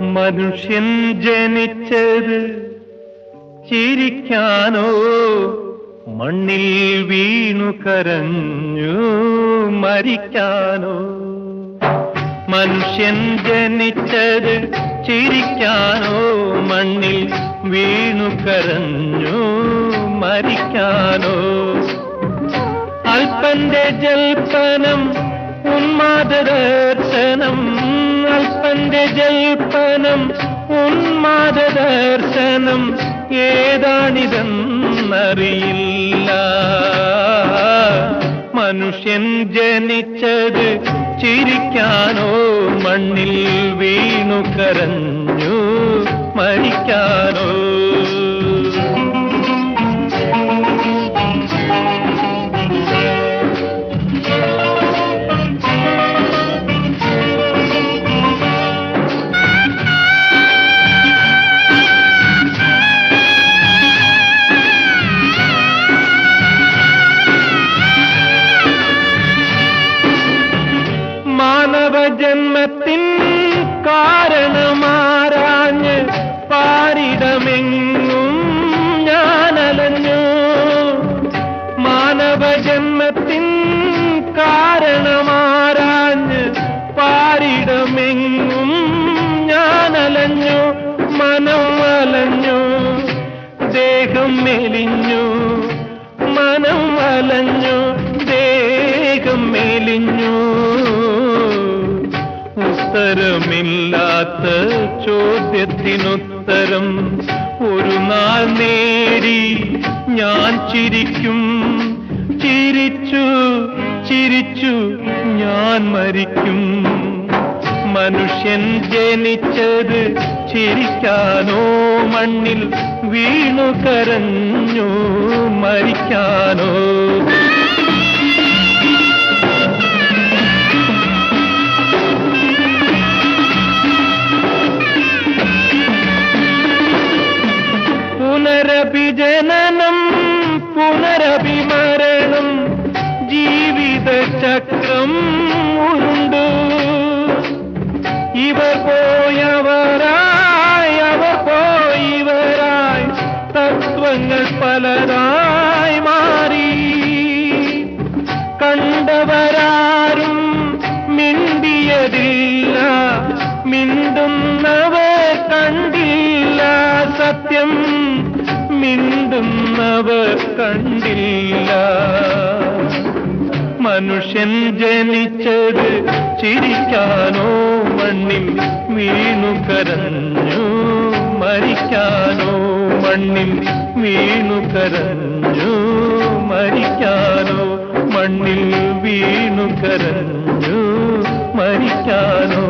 മനുഷ്യൻ ജനിച്ചത് ചിരിക്കാനോ മണ്ണിൽ വീണു കരഞ്ഞു മരിക്കാനോ. മനുഷ്യൻ ജനിച്ചത് ചിരിക്കാനോ മണ്ണിൽ വീണു കരഞ്ഞു മരിക്കാനോ. അല്പന്റെ ജൽപ്പനം ഉന്മാദദർശനം അല്പന്റെ ജൽപ്പനം ഉന്മാദദർശനം ഏതാണിതെന്നറിയില്ല. മനുഷ്യൻ ജനിച്ചത് ചിരിക്കാനോ മണ്ണിൽ വീണു കരഞ്ഞു മരിക്കാനോ ദേഹം മെലിഞ്ഞു മനം അലഞ്ഞു ദേഹം മെലിഞ്ഞു. ഉത്തരമില്ലാത്ത ചോദ്യത്തിനുത്തരം ഒരു നാൾ നേടി ഞാൻ ചിരിക്കും. ചിരിച്ചു ചിരിച്ചു ഞാൻ മരിക്കും. മനുഷ്യൻ ജനിച്ചത് ചിരിക്കാനോ മണ്ണിൽ വീണു കരഞ്ഞു മരിക്കാനോ. പുനരഭിജനനം പുനരഭിമരണം ജീവിത ചക്രം ഉരുണ്ടു. ഇവർ പോയവരായി പലരായി മാറി. കണ്ടവരാരും മിണ്ടിയതില്ല. മിണ്ടുന്നവർ കണ്ടില്ല. സത്യം മിണ്ടുന്നവർ കണ്ടില്ല. മനുഷ്യൻ ജനിച്ചത് ചിരിക്കാനോ മണ്ണിൽ വീണു കരഞ്ഞു. മരിക്കാനോ മണ്ണിൽ വീണു കരഞ്ഞു. മരിക്കാനോ മണ്ണിൽ വീണു കരഞ്ഞു. മരിക്കാനോ